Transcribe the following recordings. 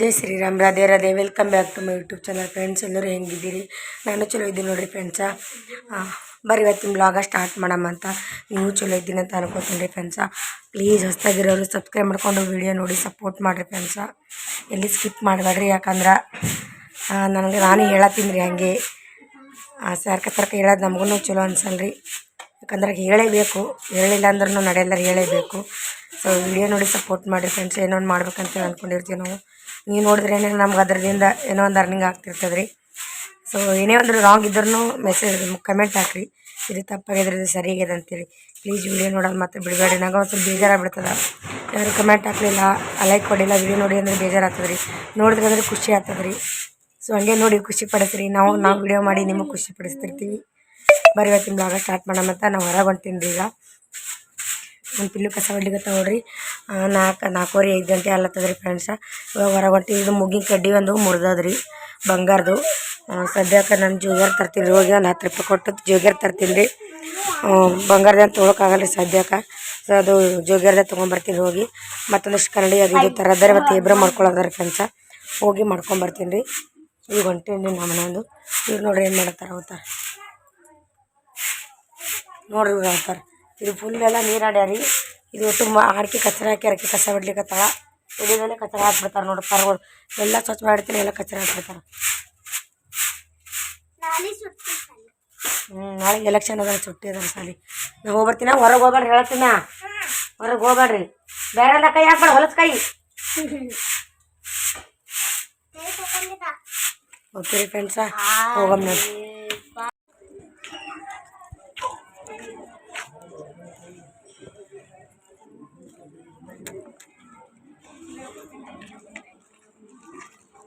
Jai Shriram, Radhe Radhe. Welcome back to my YouTube channel friends ಎಲ್ಲರೂ ಹೆಂಗಿದ್ದೀರಿ? ನಾನು ಚಲೋ ಇದ್ದೀನಿ ನೋಡಿರಿ ಫ್ರೆಂಡ್ಸ ಬರೀ ಇವತ್ತಿನ ಬ್ಲಾಗ ಸ್ಟಾರ್ಟ್ ಮಾಡಮ್ಮ ಅಂತ. ನೀವು ಚಲೋ ಇದ್ದೀನಿ ಅಂತ ಅನ್ಕೋತೀನಿ ಫ್ರೆಂಡ್ಸ ಪ್ಲೀಸ್ ಹೊಸ್ದಾಗಿರೋರು ಸಬ್ಸ್ಕ್ರೈಬ್ ಮಾಡ್ಕೊಂಡು ವೀಡಿಯೋ ನೋಡಿ ಸಪೋರ್ಟ್ ಮಾಡಿರಿ ಫ್ರೆಂಡ್ಸ ಎಲ್ಲಿ ಸ್ಕಿಪ್ ಮಾಡಬೇಡ್ರಿ? ಯಾಕಂದ್ರೆ ನನಗೆ ನಾನು ಹೇಳತ್ತೀನಿ ರೀ ಹಂಗೆ. ಸರ್ಕ ಸರ್ಕ ಹೇಳೋದು ನಮಗೂ ಚಲೋ ಅನ್ಸಲ್ಲ ರೀ ಯಾಕಂದ್ರೆ ಹೇಳೇಬೇಕು. ಹೇಳಿಲ್ಲ ಅಂದ್ರೂ ನಡೆಯಲ್ಲ ಹೇಳೇಬೇಕು. ಸೊ ವಿಡಿಯೋ ನೋಡಿ ಸಪೋರ್ಟ್ ಮಾಡಿರಿ ಫ್ರೆಂಡ್ಸ್ ಏನೋ ಒಂದು ಮಾಡ್ಬೇಕಂತ ಅಂದ್ಕೊಂಡಿರ್ತೀವಿ ನಾವು. ನೀವು ನೋಡಿದ್ರೆ ನಮ್ಗೆ ಅದರಿಂದ ಏನೋ ಒಂದು ಅರ್ನಿಂಗ್ ಆಗ್ತಿರ್ತದೆ ರೀ ಸೊ ಏನೇ ಒಂದು ರಾಂಗ್ ಇದ್ರೂ ಮೆಸೇಜ್ ಕಮೆಂಟ್ ಹಾಕ್ರಿ. ಇದು ತಪ್ಪಾಗಿದ್ರೆ ಇದು ಸರಿಯಾಗಿದೆ ಅಂತೇಳಿ ಪ್ಲೀಸ್ ವಿಡಿಯೋ ನೋಡೋದು ಮತ್ತೆ ಬಿಡಬೇಡಿ ನಂಗೆ ಒಂದು ಸ್ವಲ್ಪ ಬೇಜಾರಾಗ್ಬಿಡ್ತದೆ ಯಾರು ಕಮೆಂಟ್ ಹಾಕಲಿಲ್ಲ ಲೈಕ್ ಕೊಡಿಲ್ಲ ವಿಡಿಯೋ ನೋಡಿ ಅಂದರೆ ಬೇಜಾರಾಗ್ತದೆ ರೀ ನೋಡಿದ್ರೆ ಅಂದರೆ ಖುಷಿ ಆಗ್ತದೆ ರೀ ಸೊ ಹಂಗೆ ನೋಡಿ ಖುಷಿ ಪಡಿಸ್ರಿ ನಾವು ನಾವು ವಿಡಿಯೋ ಮಾಡಿ ನಿಮಗೆ ಖುಷಿ ಪಡಿಸ್ತಿರ್ತೀವಿ. ಬರೀ ಇವತ್ತಿನ ಬ್ಲಾಗ ಸ್ಟಾರ್ಟ್ ಮಾಡೋಣ ನಾವು ಹೊರಗೆ ಹೊಂಟೀನಿ ಈಗ. ಒಂದು ಪಿಲ್ಲು ಕಸ ಹೊಡ್ಲಿಕ್ಕೆ ನೋಡ್ರಿ. ನಾಲ್ಕು, ನಾಲ್ಕೂವರೆ, ಐದು ಗಂಟೆ ಅಲ್ಲತ್ತದ ರೀ ಫ್ರೆಂಡ್ಸ ಇವಾಗ ಹೊರಗೆ ಇದು ಮುಗಿನ ಕಡ್ಡಿ ಒಂದು ಮುರಿದದ್ರಿ, ಬಂಗಾರದು. ಸದ್ಯಕ್ಕೆ ನಾನು ಜೋಗ್ಯಾರ ತರ್ತೀನಿ ರೀ. ಹೋಗಿ ಒಂದು ಹತ್ತು ರೂಪಾಯಿ ಕೊಟ್ಟು ಜೋಗ್ಯಾರ ತರ್ತೀನಿ ರೀ. ಬಂಗಾರದ ತೊಗೊಳಕ್ಕಾಗಲ್ಲ ರೀ ಸದ್ಯಕ್ಕೆ ಸೊ ಅದು ಜೋಗ್ಯಾರ್ದೆ ತೊಗೊಂಬರ್ತೀನಿ ಹೋಗಿ. ಮತ್ತೊಂದಿಷ್ಟು ಕನ್ನಡಿ ಅದು ಇದು ಥರದ್ದಾರೆ ಮತ್ತು ಇಬ್ಬರು ಮಾಡ್ಕೊಳ್ಳೋದಾರ ಫ್ರೆಂಡ್ಸ ಹೋಗಿ ಮಾಡ್ಕೊಂಬರ್ತೀನಿ ರೀ. ಈಗ ಹೊಂಟೀನಿ ನಮ್ಮ ಮನೆಯೊಂದು. ಇವ್ರು ನೋಡ್ರಿ ಏನು ಮಾಡತ್ತಾರ ಹೋಗ್ತಾರೆ ನೋಡ್ರಿ ಹೇಳ್ತಾರೆ. ಇದು ಫುಲ್ ಎಲ್ಲ ನೀರು ಆಡ್ಯಾರಿ ಇದು ತುಂಬ ಆಡ್ಕೆ ಕಚರ ಹಾಕಿ ಅರಕೆ ಕಸ ಬಿಡ್ಲಿಕ್ಕತ್ತಾಳ ಉಳಿದಲ್ಲೇ ಕಚರ ಹಾಕ್ಬಿಡ್ತಾರೆ ನೋಡಿ ಪರ್ಗಳು ಎಲ್ಲ ಸ್ವಚ್ಛ ಮಾಡಿರ್ತೀನಿ ಎಲ್ಲ ಕಚರ ಹಾಕ್ಬಿಡ್ತಾರೆ. ಹ್ಞೂ ನಾಳೆ ಎಲೆಕ್ಷನ್ ಅದ ಚುಟ್ಟಿ ಅದ ಸಾಲಿ. ನಾವು ಹೋಗ್ಬರ್ತೀನ? ಹೊರಗೆ ಹೋಗ್ಬೇಡ್ರಿ ಹೇಳ್ತೀನ? ಹೊರಗೆ ಹೋಗ್ಬೇಡ್ರಿ. ಬೇರೆ ಕೈ ಹಾಕ್ಬೇಡ ಹೊಲಸ ಕೈ. ಓಕೆ ರೀ ಫ್ರೆಂಡ್ಸ ಹೋಗಮ್ಮ ನೋಡಿ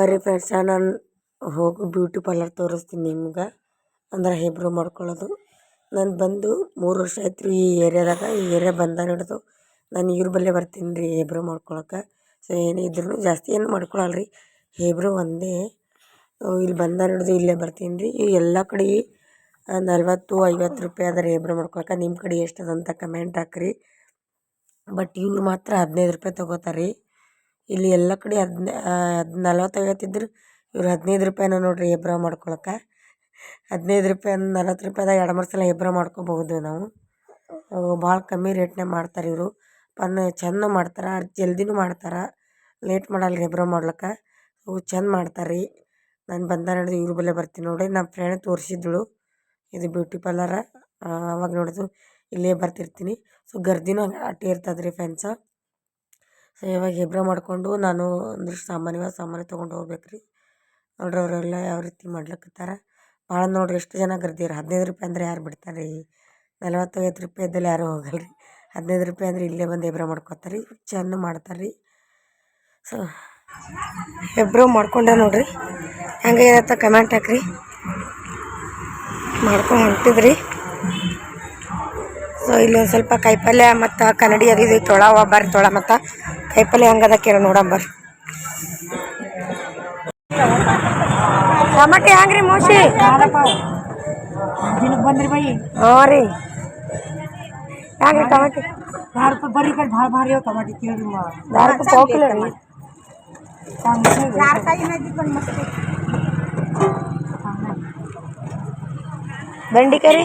ಬರ್ರಿ ಫ್ರೆಂಡ್ಸ ನಾನು ಹೋಗಿ ಬ್ಯೂಟಿ ಪಾರ್ಲರ್ ತೋರಿಸ್ತೀನಿ ನಿಮ್ಗೆ. ಅಂದ್ರೆ ಹೇಬ್ರೋ ಮಾಡ್ಕೊಳ್ಳೋದು. ನಾನು ಬಂದು ಮೂರು ವರ್ಷ ಆಯ್ತು ರೀ ಈ ಏರಿಯಾದಾಗ ಈ ಏರಿಯಾ ಬಂದ ಹಿಡ್ದು ನಾನು ಇವ್ರ ಬಲ್ಲೇ ಬರ್ತೀನಿ ರೀ ಹೇಬ್ರೋ ಮಾಡ್ಕೊಳಕ್ಕೆ ಸೊ ಏನೇ ಇದ್ರೂ ಜಾಸ್ತಿ ಏನು ಮಾಡ್ಕೊಳಲ್ಲ ರೀ ಹೇಬ್ರೋ ಒಂದೇ. ಇಲ್ಲಿ ಬಂದ ಹಿಡ್ದು ಇಲ್ಲೇ ಬರ್ತೀನಿ ರೀ. ಎಲ್ಲ ಕಡೆ ನಲ್ವತ್ತು, ಐವತ್ತು ರೂಪಾಯಿ ಅದ ರೀ ಹೇಬ್ರೋ ಮಾಡ್ಕೊಳಕ್ಕೆ ನಿಮ್ಮ ಕಡೆ ಎಷ್ಟು ಅದ ಅಂತ ಕಮೆಂಟ್ ಹಾಕ್ರಿ. ಬಟ್ ಇವ್ರು ಮಾತ್ರ ಹದಿನೈದು ರೂಪಾಯಿ ತೊಗೋತಾರೆ. ರೀ ಇಲ್ಲಿ ಎಲ್ಲ ಕಡೆ ಹದಿನೈ ನಲ್ವತ್ತು ಐವತ್ತು ಇದ್ರೆ ಇವ್ರು ಹದಿನೈದು ರೂಪಾಯಿನ ನೋಡಿರಿ ಹೇಬ್ರೋ ಮಾಡ್ಕೊಳಕ್ಕೆ. ಹದಿನೈದು ರೂಪಾಯಿ ನಲ್ವತ್ತು ರೂಪಾಯಿದಾಗ ಎರಡು ಮೂರು ಸಲ ಹೇಬ್ರೋ ಮಾಡ್ಕೋಬಹುದು ನಾವು. ಭಾಳ ಕಮ್ಮಿ ರೇಟ್ನಾಗ ಮಾಡ್ತಾರೆ ಇವರು. ಪನ್ನ ಚಂದ ಮಾಡ್ತಾರೆ, ಜಲ್ದಿನೂ ಮಾಡ್ತಾರೆ. ಲೇಟ್ ಮಾಡಲ್ಲ ರೀ ಹೇಬ್ರೋ ಮಾಡ್ಲಿಕ್ಕೆ. ಅವು ಚಂದ ಮಾಡ್ತಾರೆ ರೀ ನಾನು ಬಂದ ನಡೆದು ಇವ್ರ ಬಲ್ಲೇ ಬರ್ತೀನಿ ನೋಡಿ ನಮ್ಮ ಫ್ರೆಂಡ್ ತೋರಿಸಿದ್ಳು. ಇದು ಬ್ಯೂಟಿ ಪಾರ್ಲರ ಅವಾಗ ನೋಡಿದ್ರು. ಇಲ್ಲೇ ಬರ್ತಿರ್ತೀನಿ. ಸೊ ಗರ್ದಿನೂ ಅಟ್ಟಿ ಇರ್ತದೆ ರೀ ಸೊ, ಇವಾಗ ಇಬ್ಬರೇ ಮಾಡಿಕೊಂಡು ನಾನು ಅಂದ್ರೆ ಸಾಮಾನ್ಯವಾಗಿ ಸಾಮಾನು ತೊಗೊಂಡು ಹೋಗ್ಬೇಕು ರೀ ನೋಡ್ರಿ ಅವರೆಲ್ಲ ಯಾವ ರೀತಿ ಮಾಡ್ಲಿಕತ್ತಾರ. ಭಾಳ ನೋಡ್ರಿ ಎಷ್ಟು ಜನ ಗರ್ದಿರ ಹದಿನೈದು ರೂಪಾಯಿ ಅಂದ್ರೆ ಯಾರು ಬಿಡ್ತಾರೆ ರೀ ನಲ್ವತ್ತೈವತ್ತು ರೂಪಾಯಿ ಇದ್ದಲ್ಲಿ ಯಾರು ಹೋಗಲ್ಲ ರೀ ಹದಿನೈದು ರೂಪಾಯಿ ಅಂದ್ರೆ ಇಲ್ಲೇ ಬಂದು ಹೇಬ್ರೋ ಮಾಡ್ಕೊತಾರೆ ರೀ ಚೆನ್ನ ಮಾಡ್ತಾರೆ ರೀ ಸೊ ಇಬ್ಬರು ಮಾಡ್ಕೊಂಡೆ ನೋಡ್ರಿ. ಹಂಗೆ ಏನತ್ತ ಕಮೆಂಟ್ ಹಾಕ್ರಿ. ಮಾಡ್ಕೊಂಡು ಹೊಂಟಿದ್ರಿ. ಸೊ ಇಲ್ಲಿ ಸ್ವಲ್ಪ ಕಾಯಿಪಲ್ಯ ಮತ್ತು ಕನ್ನಡಿ ಅದು ಇದು ತೊಳ ಬರ್ರಿ ತೊಳ ಮತ್ತು ಕಾಯಿಪಲ್ಯ ಹೆಂಗದ ಕೇಳ ನೋಡಂಬರ್ ಟಮಟೆ ಹೆಂಗ್ರಿ ಮೋಸಿ? ಬಂದ್ರಿ ಬೈ ಹಾಂ ರೀ. ಹೆಂಗ್ರಿ ಟಮಟೆ? ಧಾರ ರೂಪಾಯಿ ಬರ್ರಿ ಕಡೆ ಭಾಳ ಭಾರಿ ಅವ ಟಮಾಟಿ ಕೇಳಿ ಧಾರ ರೂಪಾಯಿ ರೀ. ಬೆಂಡಿಕಾಯಿ ರೀ?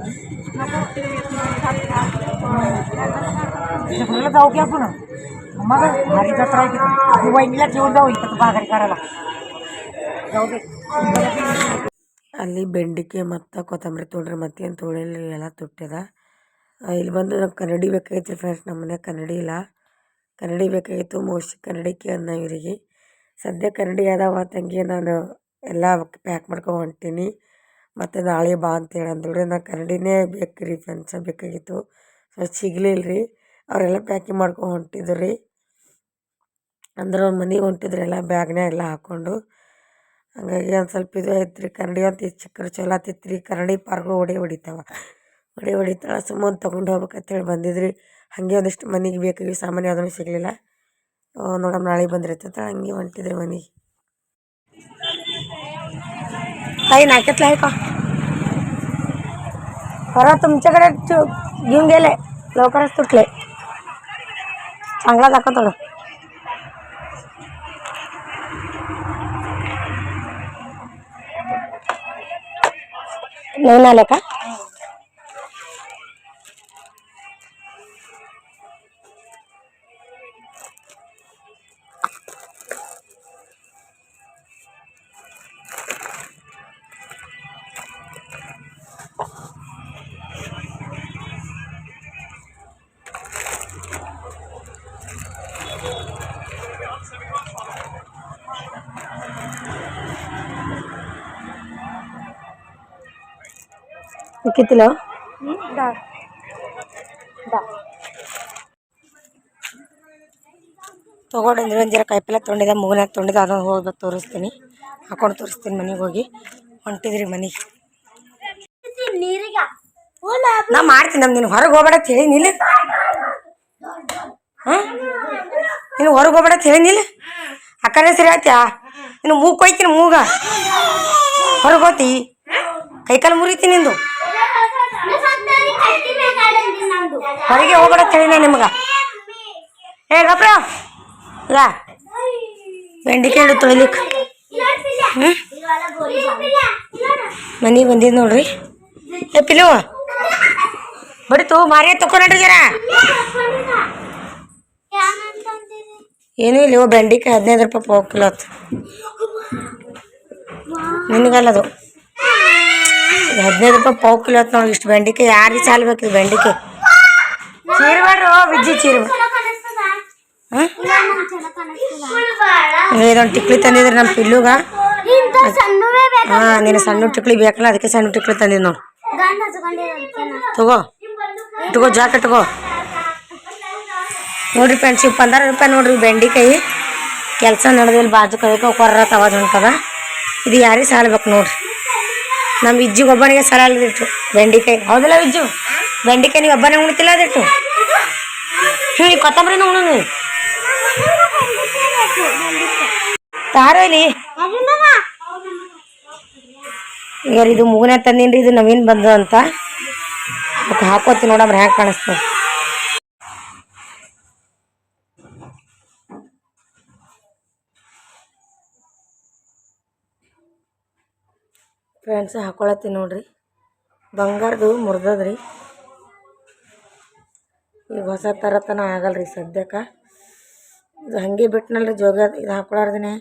नको चिपळूणला जाऊ की आपण मग भारी जत्रा आहे तिथे मी वहिनीला घेऊन जाऊ इथं भाकरी करायला जाऊ दे ಅಲ್ಲಿ ಬೆಂಡಿಕೆ ಮತ್ತು ಕೊತ್ತಂಬರಿ ತೊಗೊಂಡ್ರೆ ಮತ್ತೇನು ತೊಗೊಳಿಲ್ಲ ಎಲ್ಲ ತುಟ್ಟ್ಯದ ಆ, ಇಲ್ಲಿ ಬಂದು ನಂಗೆ ಕನ್ನಡಿ ಬೇಕಾಗಿತ್ತು ಫ್ರೆಂಡ್ಸ್ ನಮ್ಮ ಮನ್ಯಾಗ ಕನ್ನಡಿ ಇಲ್ಲ ಕನ್ನಡಿ ಬೇಕಾಗಿತ್ತು ಮೋಸ್ಟ್ ಕನ್ನಡಿಕೆ ಅಂದ ಇವರಿಗೆ ಸದ್ಯ ಕನ್ನಡಿ ಅದಾವ ತಂಗಿ ನಾನು ಎಲ್ಲ ಪ್ಯಾಕ್ ಮಾಡ್ಕೊಂಡು ಹೊಂಟೀನಿ ಮತ್ತು ನಾಳೆ ಬಾ ಅಂತೇಳಿ ಅಂದಳು ನಾ ಕರಡಿನೇ ಬೇಕು ರೀ ಫ್ರೆಂಡ್ಸ ಬೇಕಾಗಿತ್ತು. ಸೊ ಸಿಗಲಿಲ್ಲ ರೀ ಅವರೆಲ್ಲ ಪ್ಯಾಕಿಂಗ್ ಮಾಡ್ಕೊಂಡು ಹೊಂಟಿದ್ರು. ರೀ ಅಂದ್ರೆ ಅವ್ರ ಮನೆಗೆ ಹೊಂಟಿದ್ರು ಎಲ್ಲ, ಬ್ಯಾಗ್ನೇ ಎಲ್ಲ ಹಾಕ್ಕೊಂಡು ಹಾಗಾಗಿ ಒಂದು ಸ್ವಲ್ಪ ಇದು ಆಯ್ತು ರೀ ಕರಡಿ ಅಂತ ಚಕ್ರ, ಚಲೋ ಆತಿತ್ತು ರೀ ಕರಡಿ ಪಾರ್ಗಳು ಹೊಡೆ ಹೊಡಿತಾವ. ಹೊಡೆ ಹೊಡಿತಾಳ, ಸುಮ್ಮನೆ ತೊಗೊಂಡು ಹೋಗ್ಬೇಕಂತೇಳಿ ಬಂದಿದ್ರಿ. ಹಾಗೆ ಒಂದಿಷ್ಟು ಮನೆಗೆ ಬೇಕಾಗಿ ಸಾಮಾನ್ಯ ಯಾವುದೂ ಸಿಗಲಿಲ್ಲ. ನೋಡಮ್ಮ ನಾಳೆ ಬಂದಿರ್ತೈತೆ ಹಂಗೆ ಹೊಂಟಿದ್ರಿ ಮನೆಗೆ. काही नाक्यातला आहे का? खरं तुमच्याकडे घेऊन गेले लवकरच तुटले. चांगला दाखव थोडं. नवीन आले का? कितीला ತೊಗೊಂಡಿದ್ರೆ ಒಂದು ಜರ ಕಾಯಿಪಲ್ಲೆ ತೊಗೊಂಡಿದ್ದೆ ಮೂಗನಾಗ ತೊಗೊಂಡಿದ್ದೆ ಅದನ್ನು ಹೋಗಿ ತೋರಿಸ್ತೀನಿ ಹಾಕೊಂಡು ತೋರಿಸ್ತೀನಿ ಮನೆಗೆ ಹೋಗಿ ಹೊಂಟಿದ್ರಿ ಮನೆಗೆ ನಾ ಮಾಡ್ತೀನಿ ನಮ್ದು ನೀನು ಹೊರಗೆ ಹೋಗ್ಬೇಡ ಅಂತ ಹೇಳಿ ನಿಲ್ಲ ಹಾಂ ನೀನು ಹೊರಗೆ ಹೋಗ್ಬೇಡ ಅಂತ ಹೇಳಿ ನಿಲ್ಲ ಅಕ್ಕನೇ ಸರಿ ಆಯ್ತಾ ನೀನು ಮೂಗು ಕೊಯ್ತೀನಿ ಮೂಗ ಹೊರಗೆ ಹೋತಿ ಕೈಕಾಲು ಮುರಿತೀನಿ ನಿಂದು ಹೊರಗೆ ಹೋಗೋಣ ಹೇಳಿನ ನಿಮ್ಗೆ. ಏ, ಗಪ್ರ. ಯಾ ಬೆಂಡಿಕಾಯಿ ತೊಳಿಲಿಕ್ಕೆ ಹ್ಞೂ ಮನೆಗೆ ಬಂದಿದ್ದು ನೋಡ್ರಿ. ಏ ಪಿಲು ಬಡಿತು ಮಾರಿ ತಕೊಂಡ್ರಿ ಜರ ಏನೂ ಇಲ್ಲ ಬೆಂಡಿಕಾಯಿ ಹದಿನೈದು ರೂಪಾಯಿ ಪಾವು ಕಿಲೋ ಆತು. ನಿನಗಲ್ಲದು ಹದಿನೈದು ರೂಪಾಯಿ ಪಾವು ಕಿಲೋ ಆತು ನೋಡಿ, ಇಷ್ಟು ಬೆಂಡಿಕಾಯಿ ಯಾರಿಗೆ ಸಾಲ ಬೇಕು ಇದು ಬೆಂಡಿಕಾಯಿ ಚೀರ್ಬೇಡ್ರಿ ಓ ವಿಜ್ಜಿ ಚೀರ್ಬೇಡ ಹಾಂ ಇದೊಂದು ಟಿಕ್ಲಿ ತಂದಿದ್ರಿ ನಮ್ಮ ಪಿಲ್ಲುಗ ಹಾಂ ನೀನು ಸಣ್ಣ ಟಿಕ್ಲಿ ಬೇಕಲ್ಲ ಅದಕ್ಕೆ ಸಣ್ಣ ಟಿಕ್ಲಿ ತಂದಿದ್ದು ನೋಡು ತಗೋ ಇಟ್ಕೋ ಜಾಕೆಟ್ ತಗೋ ನೋಡ್ರಿ ಫ್ರೆಂಡ್ಸ್ ಇವು ಪಂದ್ರ ರೂಪಾಯಿ ನೋಡ್ರಿ ಬೆಂಡಿಕಾಯಿ ಕೆಲಸ ನಡೆದಿಲ್ಲ ಬಾಜು ಕೈಕ ಕೊರ್ರ ತವಾಜ್ ಹೊಂಟದ ಇದು ಯಾರಿಗೆ ಸಾಲ್ಬೇಕು ನೋಡ್ರಿ ನಮ್ಮ ಇಜ್ಜಿಗೆ ಒಬ್ಬನಿಗೆ ಸಾಲ ಅಲ್ಲದಿಟ್ಟು ಬೆಂಡಿಕಾಯಿ ಹೌದಲ್ಲ ಇಜ್ಜು ಬೆಂಡಿಕಾಯಿ ನೀವು ಒಬ್ಬನೇ ಉಣ್ತಿಲ್ಲ ಅದಿಟ್ಟು? ಹ್ಞೂ ಈ ಕೊತ್ತಂಬರಿನೂ ಉಣ್ಣು ತಾರೋ ಇಲ್ಲಿ? ಈಗ ಇದು ಮುಗುನೇ ತಂದೀನಿ ಇದು ನವೀನ್ ಬಂದು ಅಂತ. ಅದಕ್ಕೆ ಹಾಕೋತಿ ನೋಡಮ್ರ ಹ್ಯಾಂಗೆ ಕಾಣಿಸ್ತದೆ ಫ್ರೆಂಡ್ಸ್ ಹಾಕೊಳತ್ತೀನಿ ನೋಡ್ರಿ. ಬಂಗಾರದು ಮುರಿದದ್ರಿ. ಹೊಸ ಆಗಲ್ಲ ಆಗಲ್ರಿ ಸದ್ಯಕ್ಕೆ. ಇದು ಹಾಗೆ ಬಿಟ್ಟನಲ್ರಿ ಜೋಗ, ಇದು ಹಾಕೊಳಾರ್ದಿನೇ.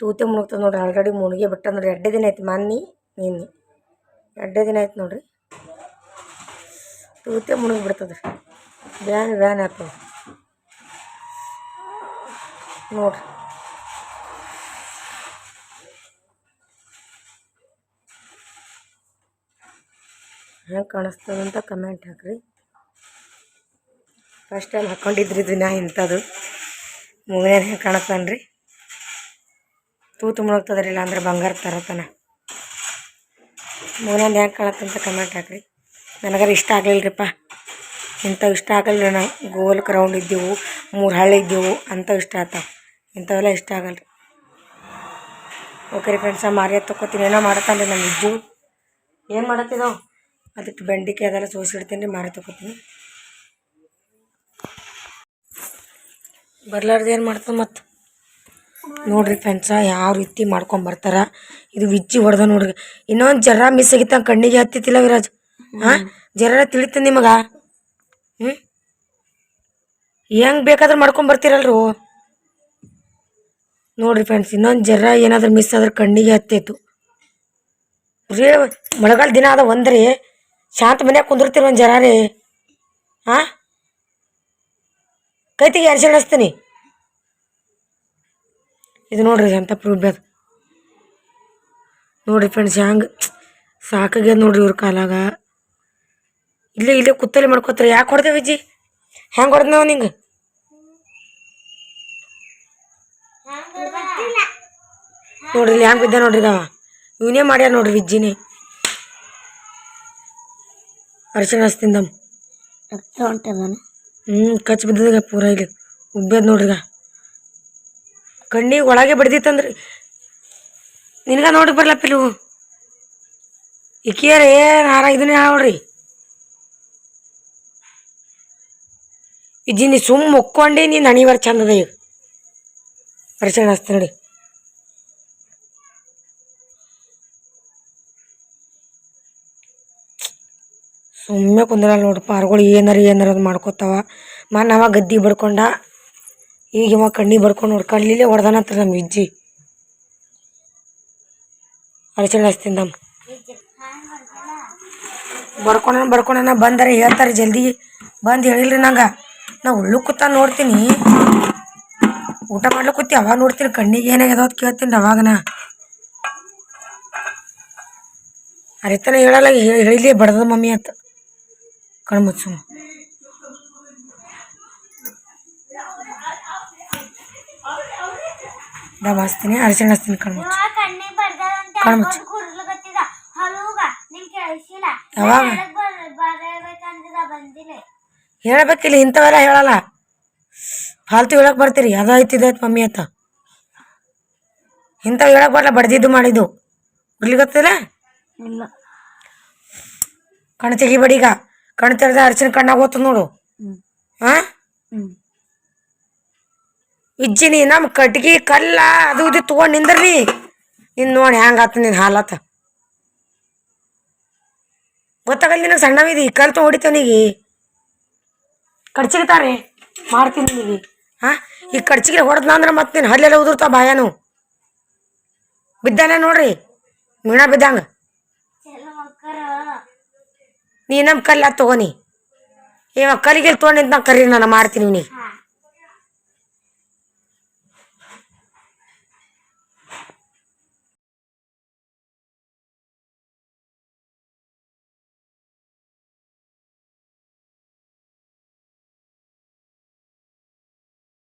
ತೂತೆ ಮುಳುಗ್ತದೆ ನೋಡ್ರಿ ಆಲ್ರೆಡಿ ಮುಳುಗಿ ಬಿಟ್ಟ ನೋಡ್ರಿ ಎರಡೇ ದಿನ ಐತಿ ಮನ್ನಿ, ನಿನ್ನೆ. ಎರಡೇ ದಿನ ಆಯ್ತು ನೋಡ್ರಿ. ತೂತೆ ಮುಳುಗಿ ಬಿಡ್ತದ್ರಿ. ಬ್ಯಾನ್ ಬ್ಯಾನ್ ಆಗ್ತದೆ ನೋಡ್ರಿ. ಹೆಂಗೆ ಕಾಣಿಸ್ತದಂತ ಕಮೆಂಟ್ ಹಾಕ್ರಿ. ಫಸ್ಟ್ ಟೈಮ್ ಹಾಕ್ಕೊಂಡಿದ್ರಿ ದಿನ ಇಂಥದ್ದು. ಮೂಗನೇ ಹೆಂಗೆ ಕಾಣತ್ತಾನ್ರಿ ತೂತು ಮುಳುಗ್ತದ್ರಿ ಇಲ್ಲ ಅಂದ್ರೆ ಬಂಗಾರ ತರತನ ಮೂಗನೇ ಹೆಂಗೆ ಕಾಣತ್ತಂತ ಕಮೆಂಟ್ ಹಾಕ್ರಿ. ನನಗಾರ ಇಷ್ಟ ಆಗಲಿಲ್ಲರಿಪ್ಪ ಇಂಥವು ಇಷ್ಟ ಆಗಲ್ಲ ನಾವು ಗೋಲ್ ರೌಂಡ್ ಇದ್ದೆವು, ಮೂರು ಹಳ್ಳಿ ಇದ್ದೆವು, ಅಂಥವು ಇಷ್ಟ ಆಗ್ತಾವೆ ಇಂಥವೆಲ್ಲ ಇಷ್ಟ ಆಗಲ್ಲ ರೀ ಓಕೆ ರೀ ಫ್ರೆಂಡ್ಸ ಮಾರಿ ತೊಗೋತೀನಿ ಏನೋ ಮಾಡತ್ತಾನ ನಮ್ಮ ಇಜ್ಜು. ಏನು ಮಾಡತ್ತಿದ್ದವು ಅದಕ್ಕೆ ಬೆಂಡಿಕೆ ಅದೆಲ್ಲ ಸೋಸಿಡ್ತೀನಿ ರೀ ಮಾರಿ ತೊಗೋತೀನಿ ಬರ್ಲಾರ್ದು ಏನು ಮಾಡ್ತದೆ ಮತ್ತು? ನೋಡ್ರಿ ಫ್ರೆಂಡ್ಸ ಯಾವ ರೀತಿ ಮಾಡ್ಕೊಂಬರ್ತಾರ ಇದು ವಿಜ್ಜಿ ಹೊಡೆದ ನೋಡ್ರಿ. ಇನ್ನೊಂದು ಜರ ಮಿಸ್ ಆಗಿತ್ತ ಕಣ್ಣಿಗೆ ಹತ್ತಿತ್ತಿಲ್ಲ ವಿರಾಜ್. ಹಾಂ? ಜರ ತಿಳಿತ ನಿಮಗೆ? ಹ್ಞೂ ಹೆಂಗೆ ಬೇಕಾದ್ರೆ ಮಾಡ್ಕೊಂಡ್ ಬರ್ತೀರಲ್ರು? ನೋಡ್ರಿ ಫ್ರೆಂಡ್ಸ್ ಇನ್ನೊಂದು ಜರ ಏನಾದರೂ ಮಿಸ್ ಆದ್ರೆ ಕಣ್ಣಿಗೆ ಹತ್ತಿತ್ತು. ರೇ, ಮಳೆಗಾಲ ದಿನ ಅದ ಒಂದ್ರಿ. ಶಾಂತ ಮನ್ಯಾಗ ಕುಂದಿರ್ತೀರ ಒಂದು ಜರ ರೀ. ಹಾಂ? ಕೈತಿಗೆ ಅರಿಶಿಣ ಹಚ್ತೀನಿ. ಇದು ನೋಡ್ರಿ ಎಂಥ ಪ್ರೂಫ್ ಅದು. ನೋಡ್ರಿ ಫ್ರೆಂಡ್ಸ್ ಹ್ಯಾಂಗೆ ಸಾಕಾಗ್ಯದ ನೋಡ್ರಿ ಇವ್ರ ಕಾಲಾಗ. ಇಲ್ಲೇ ಇಲ್ಲೇ ಕುತ್ತಲೆ ಮಾಡ್ಕೋತಾರೆ ಯಾಕೆ ಹೊಡೆದೆ ಅಜ್ಜಿ ಹೆಂಗೆ ಹೊಡೆದ್ ನಾವು ನಿಂಗೆ? ನೋಡ್ರಿ ಹೆಂಗೆ ಬಿದ್ದ ನೋಡ್ರಿ ಅವ ಇವನೇ ಮಾಡ್ಯಾರ ನೋಡ್ರಿ ವಿಜ್ಜಿನೇ. ಅರ್ಶನ ಹಚ್ತಿಂದಮ್ ರಕ್ತ ಹೊಂಟದನ ಹ್ಞೂ ಕಚ್ ಬಿದ್ದದ ಪೂರ ಇಲ್ಲಿ. ಉಬ್ಬೇದ್ ನೋಡ್ರಿಗ. ಕಣ್ಣಿಗೆ ಒಳಗೆ ಬಡ್ದಿತ್ತಂದ್ರಿ. ನಿನಗ ನೋಡಿ ಬರ್ಲಪ್ಪ ಪಿಲು ಇಕಿಯರ ಏನು ಹಾರಾಗಿದ್ದೀನಿ ನೋಡ್ರಿ ಇಜ್ಜಿ ನೀ ಸುಮ್ಮ ಮುಕ್ಕೊಂಡೆ ನೀನು ಹಣಿವಾರ ಚಂದದ ಈಗ. ಅರಿಶಿಣ ಹಚ್ತ ನೋಡಿ. ಸುಮ್ಮನೆ ಕುಂದ್ರಲ್ಲ ನೋಡಿ ಪಾರ್ಗಳು ಏನಾರ ಏನಾರ ಅದು ಮಾಡ್ಕೋತಾವ. ಮನ್ ಅವ ಗದ್ದಿ ಬಡ್ಕೊಂಡ, ಈಗ ಇವ ಕಣ್ಣಿ ಬಡ್ಕೊಂಡು ನೋಡಿ ಕಣ್ಣಿಲೇ ಹೊಡೆದಾನಂತ ನಮ್ಮ ವಿಜ್ಜಿ ಹಚ್ತೀನಿ ನಮ್ಮ ಬಡ್ಕೊಂಡ ಬಡ್ಕೊಂಡ ಬಂದರೆ ಹೇಳ್ತಾರೆ ಜಲ್ದಿ. ಬಂದು ಹೇಳಿಲ್ರಿ ನಂಗೆ. ನಾ ಉಳ್ಳು ಕೂತ ನೋಡ್ತೀನಿ. ಊಟ ಮಾಡ್ಲಿಕ್ಕೆ ಅವಾಗ ನೋಡ್ತೀನಿ, ಕಣ್ಣಿಗೆ ಏನಾಗ್ಯದ ಅಂತ ಕೇಳ್ತೀನಿ ಅವಾಗ ನಾ. ಅರಿತನ ಹೇಳಲ್ಲ, ಹೇಳಿ ಹೇಳಿಲಿ ಬಡ್ದ ಮಮ್ಮಿ ಅಂತ. ಕಣ್ಣು ಮುಚ್ಚು ಡಬ್ಬ ಹಚ್ತೀನಿ. ಅರಿಶಿಣ ಹಚ್ತೀನಿ ಕಣ್ಮುಚ್ಚು. ಕಣ್ಮುಚ್ಚು. ಯಾವಾಗ? ಹೇಳ್ಬೇಕಿಲ್ಲ ಇಂಥವೆಲ್ಲ ಹೇಳಲ್ಲ. ಫಾಲ್ತು ಹೇಳಕ್ ಬರ್ತೀರಿ. ಅದು ಆಯ್ತು ಇದಾಯ್ತು ಮಮ್ಮಿ ಅಂತ ಇಂಥವು ಹೇಳಕ್ ಬರಲ್ಲ ಬಡ್ದಿದ್ದು ಮಾಡಿದ್ದು. ಉರ್ಲಿಗತ್ತಿಲ್ಲ ಇಲ್ಲ. ಕಣ್ ತೆಗಿಬೇಡಿ ಈಗ. ಕಣ್ ತೆರೆದ ಅರ್ಚಿನ ಕಣ್ಣಾಗ ಹೋತ ನೋಡು. ಹಾ ಇಜ್ಜಿನಿ ನಮ್ಮ ಕಟ್ಗಿ ಕಲ್ಲ ಅದು ಇದು ತಗೊಂಡ್ ನಿಂದ್ರಿ ನಿನ್ ನೋಡಿ ಹೆಂಗಾತ ನಿನ್ನ ಹಾಲತ ಗೊತ್ತಾಗಲ್ಲ ನಿನಗೆ ಸಣ್ಣವಿದಿ ಕಲ್ ತೊಗೊಂಡು ಹೊಡಿತವನಿಗೆ ಕಡ್ಚಿಗಿತಾರೆ ಮಾಡ್ತೀನಿ ನಿನಗೆ ಹಾ ಈ ಕಡ್ಚಿಗೆ ಹೊಡೆದ್ನ ಅಂದ್ರೆ ಮತ್ತೆ ನೀನು ಹಲ್ಲೆಲ್ಲ ಉದುರ್ತಾವ ಬಾಯಾನು. ಬಿದ್ದಾನೆ ನೋಡ್ರಿ ಮೀಣ ಬಿದ್ದಂಗ. ನೀ ನಮ್ಮ ಕಲ್ಲ ತಗೋನಿ. ಇವ ಕಲ್ಲಿಗೆ ತೊಗೊಂಡು ನಾ ಕರಿ ನಾನು ಮಾಡ್ತೀನಿ ಇವನಿಗೆ.